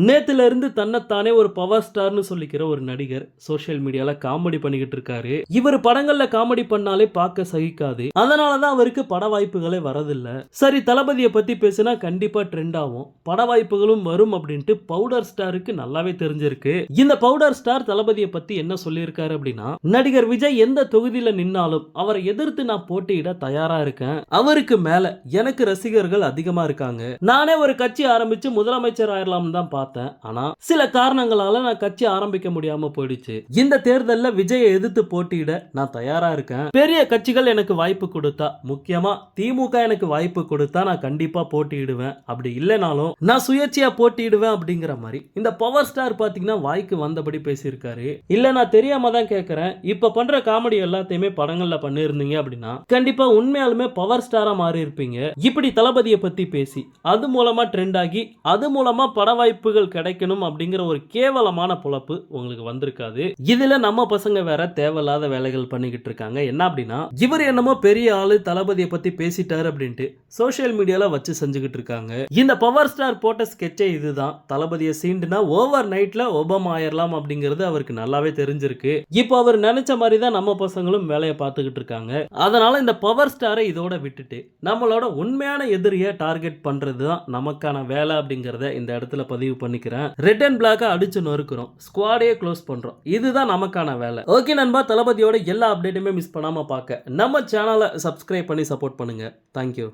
நேத்துல இருந்து தன்னைத்தானே ஒரு பவர் ஸ்டார்னு சொல்லிக்கிற ஒரு நடிகர் சோஷியல் மீடியால காமெடி பண்ணிக்கிட்டு இருக்காரு. இவர் படங்கள்ல காமெடி பண்ணாலே பார்க்க சகிக்காது. அதனாலதான் அவருக்கு பட வாய்ப்புகளே வரதில்ல. சரி தளபதியை பத்தி பேசினா கண்டிப்பா ட்ரெண்ட் ஆகும். பட வாய்ப்புகளும் வரும் அப்படின்ட்டு பவுடர் ஸ்டாருக்கு நல்லாவே தெரிஞ்சிருக்கு. இந்த பவுடர் ஸ்டார் தளபதியை பத்தி என்ன சொல்லியிருக்காரு அப்படின்னா நடிகர் விஜய் எந்த தொகுதியில நின்னாலும் அவரை எதிர்த்து நான் போட்டியிட தயாரா இருக்கேன். அவருக்கு மேல எனக்கு ரசிகர்கள் அதிகமா இருக்காங்க. நானே ஒரு கட்சி ஆரம்பிச்சு முதலமைச்சர் ஆயிரலாம் தான் பார்த்தேன். பார்த்தேன். ஆனா சில காரணங்களால நான் கட்சி ஆரம்பிக்க முடியாம போயிடுச்சு. இந்த தேர்தலில் விஜயை எதிர்த்து போட்டியிட நான் தயாரா இருக்கேன். பெரிய கட்சிகள் எனக்கு வாய்ப்பு கொடுத்தா முக்கியமா திமுக எனக்கு வாய்ப்பு கொடுத்தா நான் கண்டிப்பா போட்டியிடுவேன். அப்படி இல்லைனாலும் நான் சுயேட்சையா போட்டியிடுவேன் அப்படிங்கிற மாதிரி. இந்த பவர் ஸ்டார் பார்த்தீங்கன்னா வாய்க்கு வந்தபடி பேசியிருக்காரு. இல்ல நான் தெரியாம தான் கேட்கறேன் இப்ப பண்ற காமெடி எல்லாத்தையுமே படங்கள்ல பண்ணியிருந்தீங்க அப்படின்னா கண்டிப்பா உண்மையாலுமே பவர் ஸ்டாரா மாறி இருப்பீங்க இப்படி தளபதியை பத்தி பேசி அது மூலமா ட்ரெண்ட் ஆகி அது மூலமா பட வாய்ப்புகள் கிடைக்கணும் அப்படிங்கிற ஒரு கேவலமான பொழப்பு உங்களுக்கு வந்திருக்காது. இதுல நம்ம பசங்க வேற தேவையில்லாத வேலைகள் பண்ணிக்கிட்டு இருக்காங்க. என்ன அப்படின்னா இவர் என்னமோ பெரிய ஆளு தளபதியை பத்தி பேசிட்டாரு அப்படின்ட்டு சோசியல் மீடியால வச்சு செஞ்சுக்கிட்டு இருக்காங்க. இந்த பவர் ஸ்டார் போட்ட ஸ்கெட்சே இதுதான். தளபதியை சீண்டுனா ஓவர் நைட்ல ஒபாமா ஆயிரலாம் அப்படிங்கிறது அவருக்கு நல்லாவே தெரிஞ்சிருக்கு. இப்போ அவர் நினைச்ச மாதிரி தான் நம்ம பசங்களும் வேலையை பார்த்துக்கிட்டு இருக்காங்க. அதனால இந்த பவர் ஸ்டாரை இதோட விட்டுட்டு நம்மளோட உண்மையான எதிரியை டார்கெட் பண்றது தான் நமக்கான வேலை அப்படிங்கிறத இந்த இடத்துல பதிவு பண்ணிக்கிறேன். ரெட் அண்ட் பிளாக்கை அடிச்சு நொறுக்கிறோம். ஸ்குவாடே க்ளோஸ் பண்ணுறோம் இதுதான் நமக்கான வேலை. ஓகே நண்பா தளபதியோட எல்லா அப்டேட்டுமே மிஸ் பண்ணாமல் பார்க்க நம்ம சேனலை சப்ஸ்கிரைப் பண்ணி சப்போர்ட் பண்ணுங்க. தேங்க்யூ